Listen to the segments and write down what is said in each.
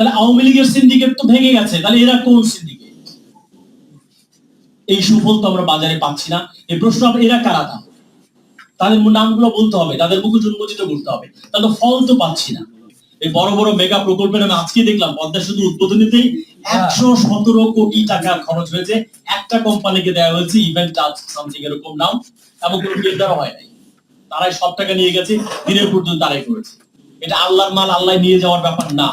তাহলে আওয়ামী লীগের সিন্ডিকেট তো ভেঙে গেছে তাহলে এরা কোন সিন্ডিকেট এই সুফল তো আমরা বাজারে পাচ্ছি না। এই প্রশ্ন এরা কারা তাহলে? তাদের নামগুলো বলতে হবে তাদের মুখ উন্মোচিত করতে হবে তাদের ফল তো পাচ্ছি না। এই বড় বড় মেগা প্রকল্পের আমি আজকে দেখলাম পদ্মা শুধু উদ্বোধনীতেই একশো সতেরো কোটি টাকা খরচ হয়েছে। একটা কোম্পানিকে দেওয়া হয়েছে ইভেন্ট চার্জ সামথিং এরকম নাম এবং কোনো টেন্ডারও হয় নাই। তারাই সব টাকা নিয়ে গেছে দিনের পর্যন্ত তারাই করেছে। এটা আল্লাহর মাল আল্লাহ নিয়ে যাওয়ার ব্যাপার না।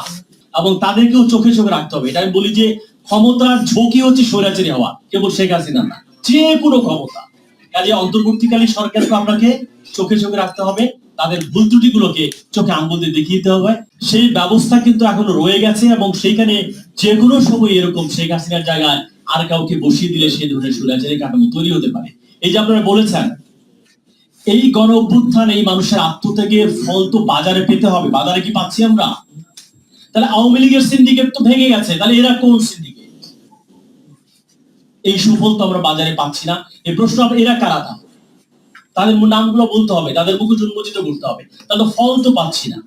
এবং তাদেরকেও চোখে চোখে রাখতে হবে। এটা আমি বলি যে ক্ষমতার ঝুঁকি হচ্ছে স্বৈরাচারী হওয়া, কেবল শেখ হাসিনা না, যে কোনো ক্ষমতা। কাজে অন্তর্বর্তীকালীন সরকারকে আপনাকে চোখে চোখে রাখতে হবে, তাদের ভুল ত্রুটিগুলোকে চোখে আঙ্গুল দিয়ে দেখিয়ে দিতে হবে। সেই ব্যবস্থা কিন্তু এখনও রয়ে গেছে এবং সেইখানে যে কোনো সময় এরকম শেখ হাসিনার জায়গায় আর কাউকে বসিয়ে দিলে সেই ধরনের সুরাচারী কাঠামো তৈরি হতে পারে। এই যে আপনারা বলেছেন, এই গণ অভ্যুত্থান এই মানুষের আত্মত্যাগের ফল তো বাজারে পেতে হবে। বাজারে কি পাচ্ছি আমরা? তাহলে আওয়ামী লীগের সিন্ডিকেট তো ভেঙে গেছে, তাহলে এরা কোন সিন্ডিকেট এই সুফল তো আমরা বাজারে পাচ্ছি না। এই প্রশ্ন এরা কারা তাহলে? তাদের নামগুলো বলতে হবে, তাদের মুখ উন্মোচিত করতে হবে তাদের ফল তো পাচ্ছি না।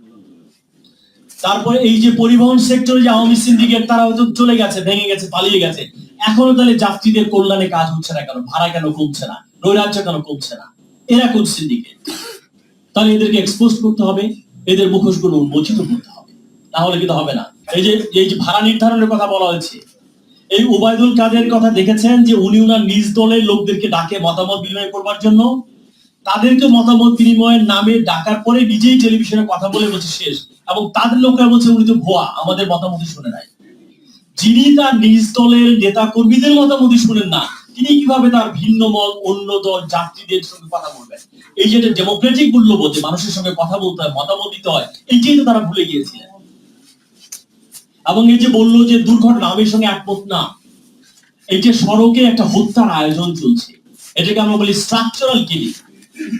তারপরে এই যে পরিবহন সেক্টরে যে আওয়ামী সিন্ডিকেট তারা হয়তো চলে গেছে, ভেঙে গেছে, পালিয়ে গেছে। এখনও তাহলে যাত্রীদের কল্যাণে কাজ হচ্ছে না কেন? ভাড়া কেন কমছে না? নৈরাজ্য কেন কমছে না? এরা কোন সিন্ডিকেট তাহলে এদেরকে এক্সপোজ করতে হবে, এদের মুখোশগুলো উন্মোচিত করতে হবে। তাহলে কিন্তু হবে না। এই যে এই যে ভাড়া নির্ধারণের কথা বলা হয়েছে, এই ওবায়দুল কাদের কথা দেখেছেন যে উনি উনার নিজ দলের লোকদেরকে ডাকে মতামত বিনিময় করবার জন্য। তাদেরকে মতামত বিনিময়ের নামে ডাকার পরে নিজেই টেলিভিশনে কথা বলে বলছে শেষ। এবং তাদের লোকেরা বলছে, উনি তো ভুয়া, আমাদের মতামত শুনে নাই। যিনি তার নিজ দলের নেতা কর্মীদের মতামত শুনেন না, তিনি কীভাবে তার ভিন্ন মত, অন্য দল, যাত্রীদের সঙ্গে কথা বলবেন? এই যে ডেমোক্রেটিক মূল্যবোধ মানুষের সঙ্গে কথা বলতে হয়, মতামত দিতে হয় এই তো তারা ভুলে গিয়েছিলেন। এবং এই যে বলল যে দুর্ঘটনা, আমি সঙ্গে একমত না। এই যে সড়কে একটা হত্যার আয়োজন চলছে, এটাকে আমরা বলি স্ট্রাকচারাল কিলিং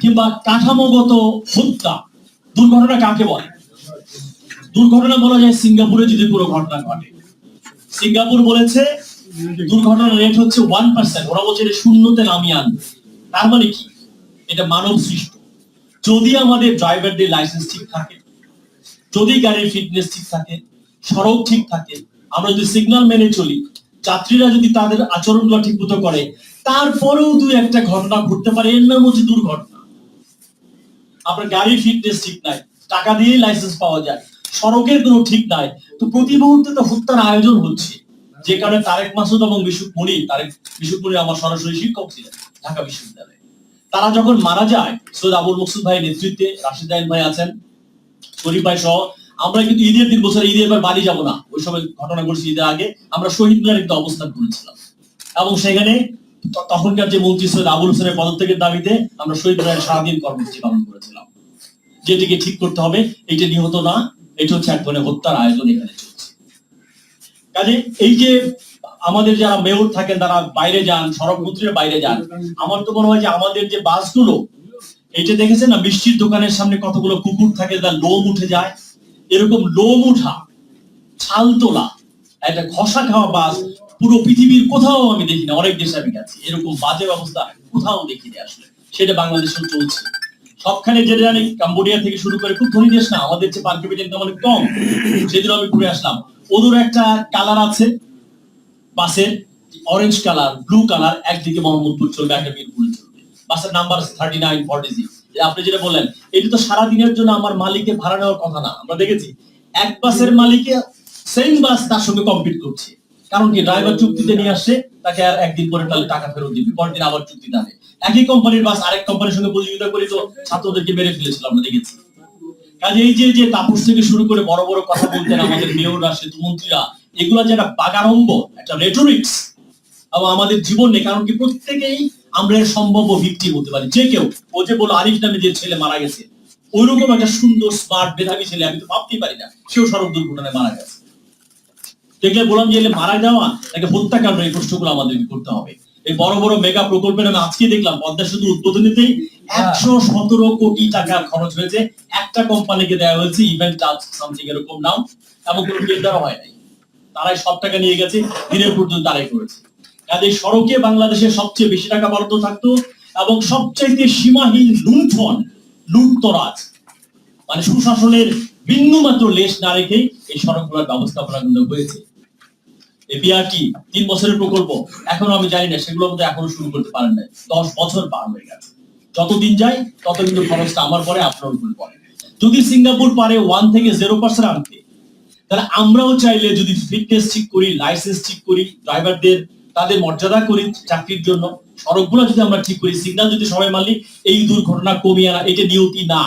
কিংবা কাঠামোগত হত্যা। দুর্ঘটনা কাকে বলে? দুর্ঘটনা বলা যায় সিঙ্গাপুরে যদি পুরো ঘটনা ঘটে। সিঙ্গাপুর বলেছে, দুর্ঘটনার রেট হচ্ছে ওয়ান পার্সেন্ট ওরা বলছে এটা শূন্যতে নামিয়ে আনবে। তার মানে কি? এটা মানব সৃষ্ট। যদি আমাদের ড্রাইভারদের লাইসেন্স ঠিক থাকে, যদি গাড়ির ফিটনেস ঠিক থাকে সড়ক ঠিক থাকে। আমরা যদি সিগন্যাল মেনে চলি, যাত্রীরা যদি তাদের আচরণগুলো ঠিক মতো করে, তারপরেও দুই একটা ঘটনা ঘটতে পারে। এর নাম হচ্ছে দুর্ঘটনা। আপনার গাড়ির ফিটনেস ঠিক নাই, টাকা দিয়েই লাইসেন্স পাওয়া যায়, সড়কের কোনো ঠিক নাই। তো প্রতি মুহূর্তে তো হত্যার আয়োজন হচ্ছে। যে কারণে তারেক মাসুদ এবং বিশুক মুনি, তারেক, বিশুক মুনি আমার সরাসরি শিক্ষক ছিলেন ঢাকা বিশ্ববিদ্যালয়ে। তারা যখন মারা যায়, সৈয়দ আবুল মকসুদ ভাই নেতৃত্বে, রাশিদ ভাই আছেন, শরীফ ভাই সহ আমরা কিন্তু ঈদের দিন বছর ঈদের এবার বাড়ি যাব না। ওই সময় ঘটনা ঘটছে ঈদের আগে। আমরা শহীদ মিনার একটা অবস্থান করেছিলাম। এবং সেখানে তখনকার যে মন্ত্রী সৈয়দ আবুল হোসেনের পদত্যাগের দাবিতে আমরা শহীদ মিনারে সারাদিন কর্মসূচি পালন করেছিলাম। যেটিকে ঠিক করতে হবে, এটা নিহত না, এটা হচ্ছে এক ধরনের হত্যার আয়োজন এখানে চলছে। কাজে এই যে আমাদের যারা মেয়র থাকেন, তারা বাইরে যান, সড়ক মন্ত্রীরা বাইরে যান, আমার তো মনে হয় যে আমাদের যে বাসগুলো এইটা দেখেছেন না? মিষ্টির দোকানের সামনে কতগুলো কুকুর থাকে তার লোম উঠে যায়। এরকম লোম উঠা, ছাল তোলা, একটা ঘষা খাওয়া বাস পুরো পৃথিবীর কোথাও আমি দেখি না, অনেক দেশে আমি গেছি। এরকম বাজে ব্যবস্থা কোথাও দেখিনি আসলে। সেটা বাংলাদেশেও চলছে। সবখানে যেটা জানি, কাম্বোডিয়া থেকে শুরু করে খুব ধনী দেশ না, আমাদের যে পার ক্যাপিটাল অনেক কম। সেদিন আমি ঘুরে আসলাম। ওদের একটা কালার আছে, বাসের অরেঞ্জ কালার ব্লু কালার একদিকে মোহাম্মদপুর চলবে, একটা মিরপুরে চলবে। বাসের number thirty nine forty six আপনি যেটা বললেন এটা তো সারা দিনের জন্য আমার মালিককে ভাড়া নেওয়ার কথা না, আমরা দেখেছি এক বাসের মালিকে সেম বাস তার সঙ্গে কম্পিট করছে। কারণ কি ড্রাইভার চুক্তিতে নিয়ে আসছে, তাকে আর একদিন পরে তাহলে টাকা ফেরত দিবে পরের দিন আবার চুক্তি দেবে একই কোম্পানির বাস আরেক কোম্পানির সঙ্গে প্রতিযোগিতা করে তো ছাত্রদেরকে মেরে ফেলেছিল, আমরা দেখেছি। কাজে এই যে যে তাপস থেকে শুরু করে বড় বড় কথা বলতেন আমাদের মেয়ররা, সেতু মন্ত্রীরা, এগুলা যে একটা বাগারম্ব একটা রেটোরিক্স আমাদের জীবনে কারণ কি প্রত্যেকেই আমরা সম্ভাব্য ভিক্টিম হতে পারি। যে কেউ ও যে বলো আরিফ নামে যে ছেলে মারা গেছে ওইরকম একটা সুন্দর স্মার্ট মেধাবী ছেলে আমি তো ভাবতেই পারি না সেও সড়ক দুর্ঘটনায় মারা গেছে। দেখলে বললাম যে মারা যাওয়া তাকে হত্যাকাণ্ড এই প্রশ্নগুলো আমাদেরকে করতে হবে। এই বড় বড় মেগা প্রকল্পের আমি আজকে দেখলাম পদ্মা শুধু উদ্বোধনীতেই একশো সতেরো কোটি টাকা খরচ হয়েছে। একটা কোম্পানিকে দেওয়া হয়েছে ইভেন্ট চার্জ সামথিং এরকম নাম এবং কোনো টেন্ডারও হয় নাই। তারাই সব টাকা নিয়ে গেছে দিনের পর্যন্ত তারাই করেছে। কাজে সড়কে বাংলাদেশের সবচেয়ে বেশি টাকা বরাদ্দ থাকতো এবং সবচাইতে সীমাহীন লুণ্ঠন, লুটতরাজ মানে সুশাসনের বিন্দু মাত্র লেশ না রেখেই এই সড়কগুলোর ব্যবস্থাপনা কিন্তু হয়েছে। বিআরটি তিন বছরের প্রকল্প? এখনও আমি জানি না, সেগুলো মধ্যে এখনও শুরু করতে পারেন নাই। দশ বছর পার হয়ে গেছে। যতদিন যায় তত কিন্তু খরচটা আমার পরে আপনার উপরে পড়ে যদি সিঙ্গাপুর পারে ওয়ান থেকে জিরো পার্সেন্ট আনতে, তাহলে আমরাও চাইলে যদি ফিটনেস ঠিক করি, লাইসেন্স ঠিক করি, ড্রাইভারদের তাদের মর্যাদা করি চাকরির জন্য। সড়কগুলো যদি আমরা ঠিক করি সিগন্যাল যদি সবাই মানলি এই দুর্ঘটনা কমিয়ে আনা, এটা নিয়তি না?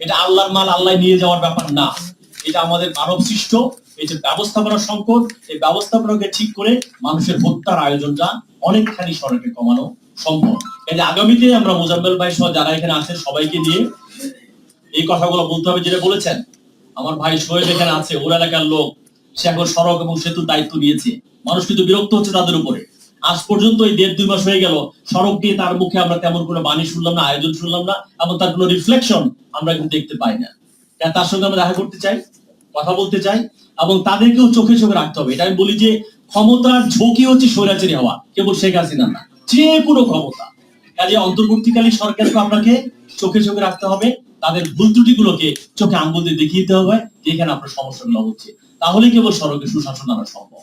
এটা আল্লাহর মাল আল্লাহ নিয়ে যাওয়ার ব্যাপার না। এটা আমাদের মানব সৃষ্ট, এই যে ব্যবস্থাপনা সংকট, এই ব্যবস্থাপনাকে ঠিক করে মানুষের হত্যার আয়োজনটা অনেকখানি সড়কে কমানো সম্ভব। এই যে আগামীতে আমরা মোজাম্মেল ভাই সহ যারা এখানে আছেন সবাইকে নিয়ে এই কথাগুলো বলতে হবে, যেটা বলেছেন। আমার ভাই শোয়েব এখানে আছে ওর এলাকার লোক। সে এখন সড়ক এবং সেতুর দায়িত্ব নিয়েছে। মানুষ কিন্তু বিরক্ত হচ্ছে তাদের উপরে। আজ পর্যন্ত এই দেড় দুই মাস হয়ে গেল, সড়ক দিয়ে তার মুখে আমরা তেমন কোনো বাণী শুনলাম না, আয়োজন শুনলাম না, এবং তার কোনো রিফ্লেকশন আমরা কিন্তু দেখতে পাই না। তার সঙ্গে আমরা দেখা করতে চাই, কথা বলতে চাই, এবং তাদেরকেও চোখে চোখে রাখতে হবে। এটা আমি বলি যে, ক্ষমতার ঝুঁকি হচ্ছে স্বৈরাচারী হওয়া, কেবল শেখ হাসিনা না, যে কোনো ক্ষমতা। কাজে অন্তর্বর্তীকালীন সরকারকে আপনাকে চোখে চোখে রাখতে হবে, তাদের ভুল ত্রুটিগুলোকে চোখে আঙ্গুল দিয়ে দেখিয়ে দিতে হবে যে এখানে আপনার সমস্যাগুলো হচ্ছে। তাহলে কেবল সড়কে সুশাসন আনা সম্ভব।